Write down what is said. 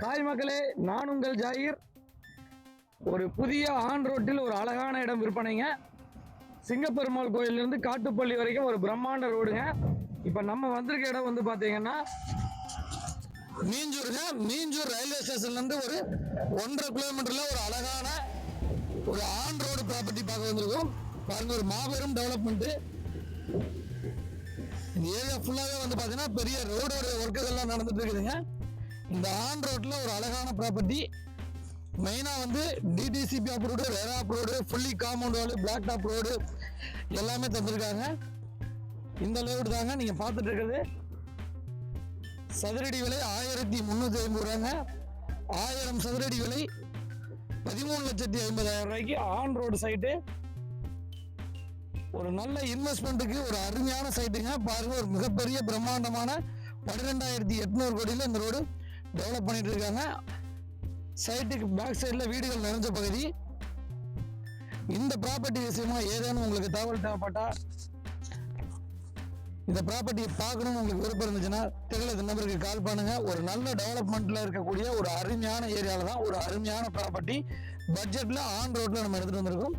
Hi மக்களே நான் உங்கள் ஜாகிர் ஒரு புதிய ஆன் ரோட்டில் ஒரு அழகான இடம் விற்பனைங்க. சிங்கப்பெருமாள் கோயிலிருந்து காட்டுப்பள்ளி வரைக்கும் ஒரு பிரம்மாண்ட ரோடுங்க. இப்போ நம்ம வந்திருக்க இடம் வந்து பார்த்தீங்கன்னா மீஞ்சூருங்க. மீஞ்சூர் ரயில்வே ஸ்டேஷன்லேருந்து ஒரு ஒன்றரை கிலோமீட்டரில் ஒரு அழகான ஒரு ஆன் ரோடு ப்ராப்பர்ட்டி பார்க்க வந்திருக்கோம். பாருங்க ஒரு மாபெரும் டெவலப்மெண்ட்டு ஏரியா ஃபுல்லாகவே வந்து பார்த்தீங்கன்னா பெரிய ரோடோட ஒர்க்குகள்லாம் நடந்துட்டு இருக்குதுங்க. இந்த ஆன் ரோட்டில் ஒரு அழகான ப்ராப்பர்ட்டி மெயினாக வந்து DTCP approved RERA approved fully compound wall black top road எல்லாமே தந்திருக்காங்க. இந்த லேவுட் தாங்க நீங்கள் பார்த்துட்டு இருக்கிறது. சதுரடி விலை ஆயிரத்தி முந்நூற்றி ஐம்பது ரூபாங்க ஆயிரம் சதுரடி விலை பதிமூணு லட்சத்தி ஐம்பதாயிரம் ரூபாய்க்கு ஆன் ரோடு சைட்டு ஒரு நல்ல இன்வெஸ்ட்மெண்ட்டுக்கு ஒரு அருமையான சைட்டுங்க பாருங்க ஒரு மிகப்பெரிய பிரம்மாண்டமான பன்னிரெண்டாயிரத்தி எட்நூறு கோடியில் இந்த ரோடு டெவலப் பண்ணிட்டு இருக்காங்க சைட்டுக்கு பேக் சைடில் வீடுகள் நிறைஞ்ச பகுதி. இந்த ப்ராப்பர்ட்டி விஷயமா ஏதேனும் உங்களுக்கு தகவல் தேவைப்பட்டா இந்த ப்ராப்பர்ட்டியை பார்க்கணும்னு உங்களுக்கு விருப்பம் இருந்துச்சுன்னா தெரியல இந்த நம்பருக்கு கால் பண்ணுங்க. ஒரு நல்ல டெவலப்மெண்ட்ல இருக்கக்கூடிய ஒரு அருமையான ஏரியாவில் தான் ஒரு அருமையான ப்ராப்பர்ட்டி பட்ஜெட்ல ஆன் ரோட்ல நம்ம எடுத்துட்டு வந்திருக்கோம்.